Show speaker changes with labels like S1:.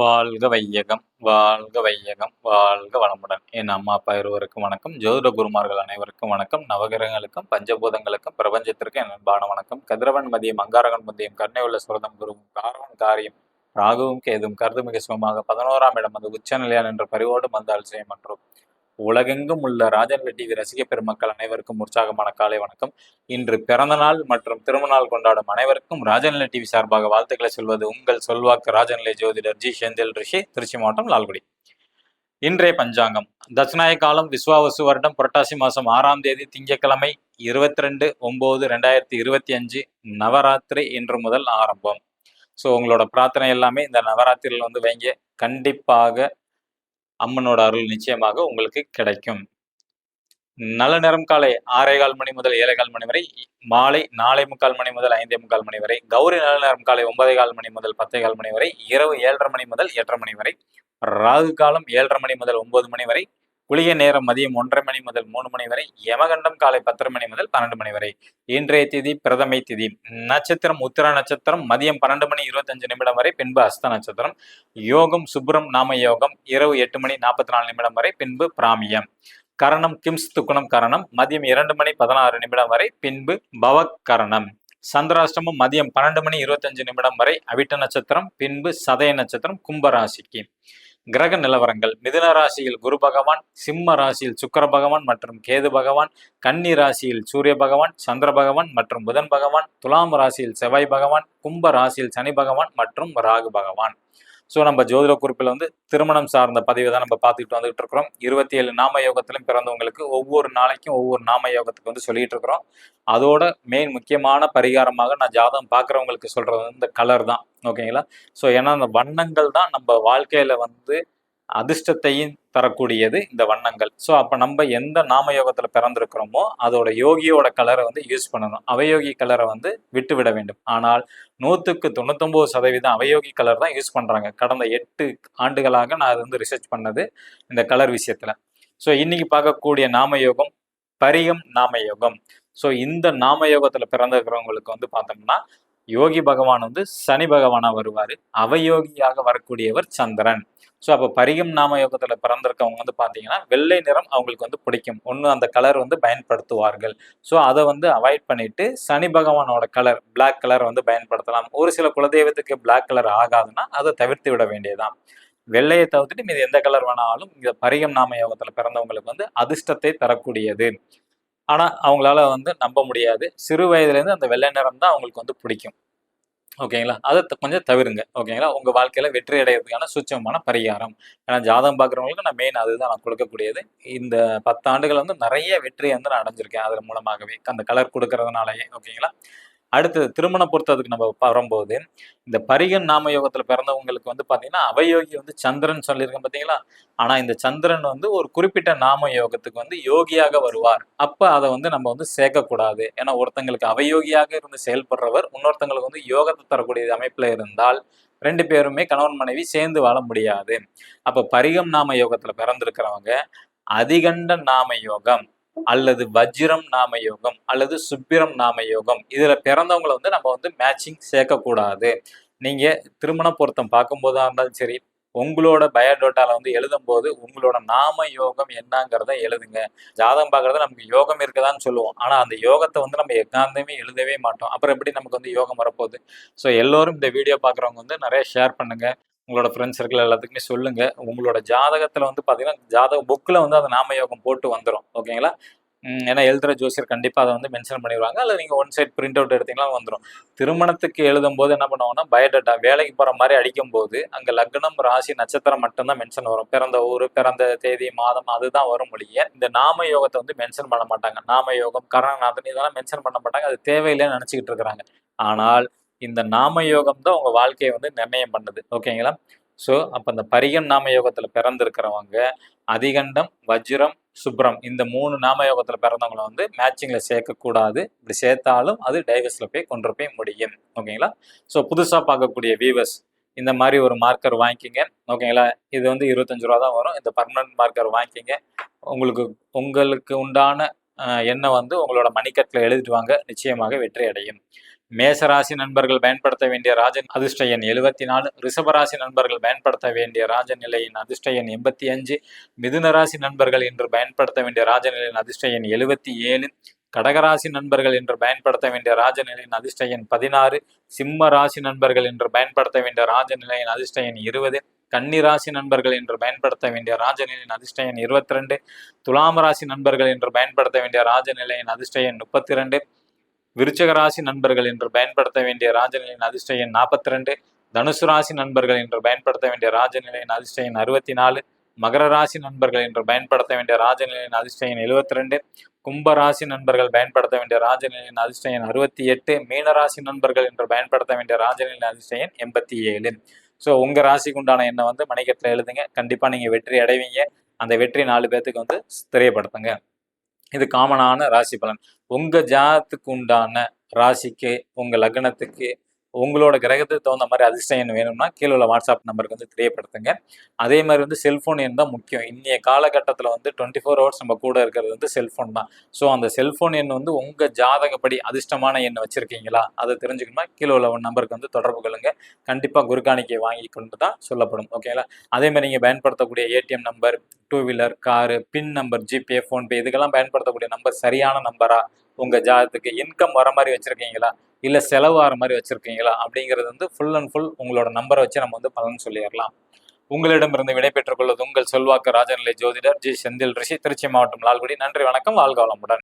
S1: வாழ்க வையகம் வாழ்க வையகம் வாழ்க வளமுடன். என் அம்மா அப்பா இருவருக்கும் வணக்கம். ஜோதிட குருமார்கள் அனைவருக்கும் வணக்கம். நவகிரகங்களுக்கும் பஞ்சபூதங்களுக்கும் பிரபஞ்சத்திற்கும் என் அன்பான வணக்கம். கதிரவன் மதியம் அங்காரகன் மதியம் கருணை உள்ள சுரதம் குருவும் காரவன் காரியம் ராகுவும் கேதும் கருதுமிக சுகமாக பதினோராம் இடம் அது உச்சநிலையான் என்ற பரிவோடு வந்தால் செய்யும் என்றும் உலகெங்கும் உள்ள ராஜன் டிவி ரசிக பெருமக்கள் அனைவருக்கும் உற்சாகமான காலை வணக்கம். இன்று பிறந்தநாள் மற்றும் திருமணநாள் கொண்டாடும் அனைவருக்கும் ராஜநிலை டிவி சார்பாக வாழ்த்துக்களை சொல்வது உங்கள் சொல்வாக்கு ராஜநிலை ஜோதிடர் ஜி. செந்தில் ரிஷி திருச்சி மாவட்டம் லால்குடி. இன்றைய பஞ்சாங்கம். தட்சிணாய காலம் விஸ்வாவசு வருடம் புரட்டாசி மாதம் ஆறாம் தேதி திங்கட்கிழமை இருபத்தி ரெண்டு ஒம்பது ரெண்டாயிரத்தி இருபத்தி அஞ்சு நவராத்திரி இன்று முதல் ஆரம்பம். ஸோ உங்களோட பிரார்த்தனை எல்லாமே இந்த நவராத்திரியில் வந்து வைங்க. கண்டிப்பாக அம்மனோட அருள் நிச்சயமாக உங்களுக்கு கிடைக்கும். நல்ல நேரம் காலை ஆறே கால் மணி முதல் ஏழை கால் மணி வரை மாலை நாலே முக்கால் மணி முதல் ஐந்தே முக்கால் மணி வரை கௌரி நல்ல நேரம் காலை ஒன்பதே கால் மணி முதல் பத்தே கால் மணி வரை இரவு ஏழரை மணி முதல் எட்டரை மணி வரை ராகு காலம் ஏழரை மணி முதல் ஒன்பது மணி வரை குளிய நேரம் மதியம் ஒன்றரை மணி முதல் மூணு மணி வரை யமகண்டம் காலை பத்தரை மணி முதல் பன்னெண்டு மணி வரை. இன்றைய திதி பிரதமை திதி. நட்சத்திரம் உத்திர நட்சத்திரம் மதியம் பன்னெண்டு மணி இருபத்தஞ்சு நிமிடம் வரை பின்பு அஸ்த நட்சத்திரம். யோகம் சுப்ரம் நாம யோகம் இரவு எட்டு மணி நாற்பத்தி நாலு நிமிடம் வரை பின்பு பிராமியம். கரணம் கிம்ஸ் துக்குணம் கரணம் மதியம் இரண்டு மணி பதினாறு நிமிடம் வரை பின்பு பவக் கரணம் சந்திராஷ்டமம் மதியம் பன்னெண்டு மணி இருபத்தஞ்சு நிமிடம் வரை அவிட்ட நட்சத்திரம் பின்பு சதய நட்சத்திரம் கும்பராசிக்கு. கிரக நிலவரங்கள் மிதுன ராசியில் குரு பகவான் சிம்ம ராசியில் சுக்கர பகவான் மற்றும் கேது பகவான் கன்னி ராசியில் சூரிய பகவான் சந்திர பகவான் மற்றும் புதன் பகவான் துலாம் ராசியில் செவ்வாய் பகவான் கும்ப ராசியில் சனி பகவான் மற்றும் ராகு பகவான். ஸோ நம்ம ஜோதிட குறிப்பில் வந்து திருமணம் சார்ந்த பதிவை தான் நம்ம பார்த்துக்கிட்டு வந்துகிட்டு இருக்கிறோம். இருபத்தி ஏழு நாம யோகத்திலும் பிறந்தவங்களுக்கு ஒவ்வொரு நாளைக்கும் ஒவ்வொரு நாம யோகத்துக்கு வந்து சொல்லிட்டு இருக்கிறோம். அதோட மெயின் முக்கியமான பரிகாரமாக நான் ஜாதகம் பார்க்குறவங்களுக்கு சொல்கிறது வந்து இந்த கலர் தான். ஓகேங்களா? ஸோ ஏன்னா அந்த வண்ணங்கள் தான் நம்ம வாழ்க்கையில் வந்து அதிர்ஷ்டத்தையும் தரக்கூடியது இந்த வண்ணங்கள். ஸோ அப்போ நம்ம எந்த நாம யோகத்தில் பிறந்திருக்கிறோமோ அதோட யோகியோட கலரை வந்து யூஸ் பண்ணணும். அவயோகி கலரை வந்து விட்டு விட வேண்டும். ஆனால் நூற்றுக்கு தொண்ணூத்தொம்பது சதவீதம் அவயோகி கலர் தான் யூஸ் பண்ணுறாங்க கடந்த எட்டு ஆண்டுகளாக நான் அது வந்து ரிசர்ச் பண்ணது இந்த கலர் விஷயத்தில். ஸோ இன்னைக்கு பார்க்கக்கூடிய நாம யோகம் பரியம் நாம யோகம். ஸோ இந்த நாம யோகத்தில் பிறந்திருக்கிறவங்களுக்கு வந்து பார்த்தோம்னா யோகி பகவான் வந்து சனி பகவானா வருவார். அவயோகியாக வரக்கூடியவர் சந்திரன். ஸோ அப்போ பரிகம் நாம யோகத்தில் பிறந்திருக்கவங்க வந்து பார்த்தீங்கன்னா வெள்ளை நிறம் அவங்களுக்கு வந்து பிடிக்கும். ஒன்று அந்த கலர் வந்து பயன்படுத்துவார்கள். ஸோ அதை வந்து அவாய்ட் பண்ணிட்டு சனி பகவானோட கலர் பிளாக் கலர் வந்து பயன்படுத்தலாம். ஒரு சில குலதெய்வத்துக்கு பிளாக் கலர் ஆகாதுன்னா அதை தவிர்த்து விட வேண்டியதுதான். வெள்ளையை தவிர்த்துட்டு மீது எந்த கலர் வேணாலும் இந்த பரிகம் நாம யோகத்தில் பிறந்தவங்களுக்கு வந்து அதிர்ஷ்டத்தை தரக்கூடியது. ஆனால் அவங்களால வந்து நம்ப முடியாது. சிறு வயதுலேருந்து அந்த வெள்ளை நிறம் தான் அவங்களுக்கு வந்து பிடிக்கும். ஓகேங்களா? அதை கொஞ்சம் தவிருங்க. ஓகேங்களா? உங்கள் வாழ்க்கையில் வெற்றி அடைகிறதுக்கான சூட்சமான பரிகாரம். ஏன்னா ஜாதகம் பார்க்குறவங்களுக்கு நான் மெயின் அதுதான் நான் கொடுக்கக்கூடியது. இந்த பத்து ஆண்டுகள் வந்து நிறைய வெற்றியை வந்து நான் அடைஞ்சிருக்கேன். அதன் மூலமாகவே. அந்த கலர் கொடுக்கறதுனாலயே. ஓகேங்களா? அடுத்தது திருமணம் பொறுத்ததுக்கு நம்ம வரும்போது இந்த பரிகன் நாம யோகத்துல பிறந்தவங்களுக்கு வந்து பாத்தீங்கன்னா அவயோகி வந்து சந்திரன் சொல்லியிருக்கேன் பாத்தீங்களா? ஆனா இந்த சந்திரன் வந்து ஒரு குறிப்பிட்ட நாம யோகத்துக்கு வந்து யோகியாக வருவார். அப்ப அதை வந்து நம்ம வந்து சேர்க்கக்கூடாது. ஏன்னா ஒருத்தங்களுக்கு அவயோகியாக இருந்து செயல்படுறவர் இன்னொருத்தங்களுக்கு வந்து யோகத்தை தரக்கூடிய அமைப்புல இருந்தால் ரெண்டு பேருமே கணவன் மனைவி சேர்ந்து வாழ முடியாது. அப்ப பரிகம் நாம யோகத்துல பிறந்திருக்கிறவங்க அதிகண்ட நாம யோகம் அல்லது வஜ்ரம் நாம யோகம் அல்லது சுப்பிரம் நாம யோகம் இதுல பிறந்தவங்களை வந்து நம்ம வந்து மேட்சிங் சேர்க்கக்கூடாது. நீங்க திருமண பொருத்தம் பார்க்கும்போதா இருந்தாலும் சரி உங்களோட பயோடேட்டால வந்து எழுதும் போது உங்களோட நாம யோகம் என்னங்கிறத எழுதுங்க. ஜாதகம் பார்க்கறது நமக்கு யோகம் இருக்குதான்னு சொல்லுவோம். ஆனா அந்த யோகத்தை வந்து நம்ம எக்காந்தமே எழுதவே மாட்டோம். அப்புறம் எப்படி நமக்கு வந்து யோகம் வரப்போகுது? ஸோ எல்லோரும் இந்த வீடியோ பார்க்குறவங்க வந்து நிறைய ஷேர் பண்ணுங்க. உங்களோட ஃப்ரெண்ட்ஸ் சர்க்கிள் எல்லாத்துக்குமே சொல்லுங்க. உங்களோட ஜாதகத்தில் வந்து பார்த்தீங்கன்னா ஜாதக புக்கில் வந்து அதை நாம யோகம் போட்டு வந்துடும் ஓகேங்களா ஏன்னா எழுதுற ஜோசியர் கண்டிப்பாக அதை வந்து மென்ஷன் பண்ணிடுவாங்க. அல்லது நீங்கள் ஒன் சைட் பிரிண்ட் அவுட் எடுத்தீங்கன்னா வந்துடும் திருமணத்துக்கு எழுதும் போது என்ன பண்ணுவாங்கன்னா பயோடேட்டா வேலைக்கு போகிற மாதிரி அடிக்கும் போது அங்கே லக்னம் ராசி நட்சத்திரம் மட்டும்தான் மென்ஷன் வரும். பிறந்த ஊர் பிறந்த தேதி மாதம் அதுதான் வரும் மொழியே இந்த நாம யோகத்தை வந்து மென்ஷன் பண்ண மாட்டாங்க. நாம யோகம் கரணநாதன் இதெல்லாம் மென்ஷன் பண்ண மாட்டாங்க. அது தேவையில்லைன்னு நினச்சிக்கிட்டு இருக்கிறாங்க. ஆனால் இந்த நாம யோகம் தான் உங்க வாழ்க்கையை வந்து நிர்ணயம் பண்ணுது. ஓகேங்களா? ஸோ அப்போ அந்த பரிகம் நாம யோகத்தில் பிறந்திருக்கிறவங்க அதிகண்டம் வஜ்ரம் சுப்ரம் இந்த மூணு நாம யோகத்தில் பிறந்தவங்கள வந்து மேட்சிங்கில் சேர்க்கக்கூடாது. இப்படி சேர்த்தாலும் அது டைவர்ஸில் போய் கொண்டு போய் முடியும். ஓகேங்களா? ஸோ புதுசாக பார்க்கக்கூடிய வியூவர்ஸ் இந்த மாதிரி ஒரு மார்க்கர் வாங்கிக்கிங்க. ஓகேங்களா? இது வந்து இருபத்தஞ்சு ரூபா தான் வரும். இந்த பர்மனன்ட் மார்க்கர் வாங்கிக்கிங்க. உங்களுக்கு உங்களுக்கு உண்டான அஹ், எண்ணை வந்து உங்களோட மணிக்கட்டில் எழுதிட்டு வாங்க. நிச்சயமாக வெற்றி அடையும். மேசராசி நண்பர்கள் பயன்படுத்த வேண்டிய ராஜன் அதிர்ஷ்ட எண் எழுபத்தி நாலு ரிஷபராசி நண்பர்கள் பயன்படுத்த வேண்டிய ராஜநிலையின் அதிர்ஷ்ட எண் எண்பத்தி அஞ்சு மிதுன ராசி நண்பர்கள் இன்று பயன்படுத்த வேண்டிய ராஜநிலையின் அதிர்ஷ்ட எண் எழுபத்தி ஏழு கடகராசி நண்பர்கள் இன்று பயன்படுத்த வேண்டிய ராஜநிலையின் அதிர்ஷ்ட எண் பதினாறு சிம்ம ராசி நண்பர்கள் இன்று பயன்படுத்த வேண்டிய ராஜநிலையின் அதிர்ஷ்ட எண் இருபது கன்னி ராசி நண்பர்கள் இன்று பயன்படுத்த வேண்டிய ராஜநிலையின் அதிர்ஷ்ட எண் இருபத்தி ரெண்டு துலாம் ராசி நண்பர்கள் இன்று பயன்படுத்த வேண்டிய ராஜநிலையின் அதிர்ஷ்ட எண் முப்பத்தி ரெண்டு விருச்சக ராசி நண்பர்கள் என்று பயன்படுத்த வேண்டிய ராஜநிலையின் அதிர்ஷ்ட எண் நாற்பத்தி ரெண்டு தனுசு ராசி நண்பர்கள் என்று பயன்படுத்த வேண்டிய ராஜநிலையின் அதிர்ஷ்ட எண் அறுபத்தி நாலு மகர ராசி நண்பர்கள் என்று பயன்படுத்த வேண்டிய ராஜநிலையின் அதிர்ஷ்ட எண் எழுபத்தி ரெண்டு கும்ப ராசி நண்பர்கள் பயன்படுத்த வேண்டிய ராஜநிலையின் அதிர்ஷ்ட எண் அறுபத்தி எட்டு மீன ராசி நண்பர்கள் என்று பயன்படுத்த வேண்டிய ராஜநிலையின் அதிர்ஷ்ட எண் எண்பத்தி ஏழு ஸோ உங்க ராசிக்கு உண்டான எண்ணை வந்து மணிக்கட்டில் எழுதுங்க. கண்டிப்பா நீங்க வெற்றி அடைவீங்க. அந்த வெற்றி நாலு பேர்த்துக்கு வந்து தெரியப்படுத்துங்க. இது காமனான ராசி பலன். உங்க ஜாதத்துக்கு உண்டான ராசிக்கு உங்க லக்னத்துக்கு உங்களோட கிரகத்துக்கு தகுந்த மாதிரி அதிர்ஷ்டம் எண் வேணும்னா கீழே உள்ள வாட்ஸ்அப் நம்பருக்கு வந்து தெரியப்படுத்துங்க. அதே மாதிரி வந்து செல்ஃபோன் எண் தான் முக்கியம். இன்னைய காலகட்டத்தில் வந்து டுவெண்ட்டி ஃபோர் ஹவர்ஸ் நம்ம கூட இருக்கிறது வந்து செல்ஃபோன் தான். ஸோ அந்த செல்ஃபோன் எண் வந்து உங்கள் ஜாதகப்படி அதிர்ஷ்டமான எண் வச்சுருக்கீங்களா? அதை தெரிஞ்சுக்கணுமா கீழே உள்ள நம்பருக்கு வந்து தொடர்பு கொள்ளுங்க. கண்டிப்பாக குருகாணிக்கை வாங்கி கொண்டு தான் சொல்லப்படும். ஓகேங்களா அதே மாதிரி நீங்கள் பயன்படுத்தக்கூடிய ATM number two wheeler car PIN number GPay PhonePe இதுக்கெல்லாம் பயன்படுத்தக்கூடிய நம்பர் சரியான நம்பரா உங்கள் ஜாதகத்துக்கு இன்கம் வர மாதிரி வச்சுருக்கீங்களா? இல்லை செலவு ஆகிற மாதிரி வச்சுருக்கீங்களா? அப்படிங்கிறது வந்து ஃபுல் அண்ட் ஃபுல் உங்களோட நம்பரை வச்சு நம்ம வந்து பலன் சொல்லிடலாம். உங்களிடமிருந்து விடைபெற்றுக் கொள்வது உங்கள் செல்வாக்கு ராஜநிலை ஜோதிடர் ஜி செந்தில் ரிஷி. திருச்சி மாவட்டம் லால்குடி. நன்றி வணக்கம். வாழ்க வளமுடன்.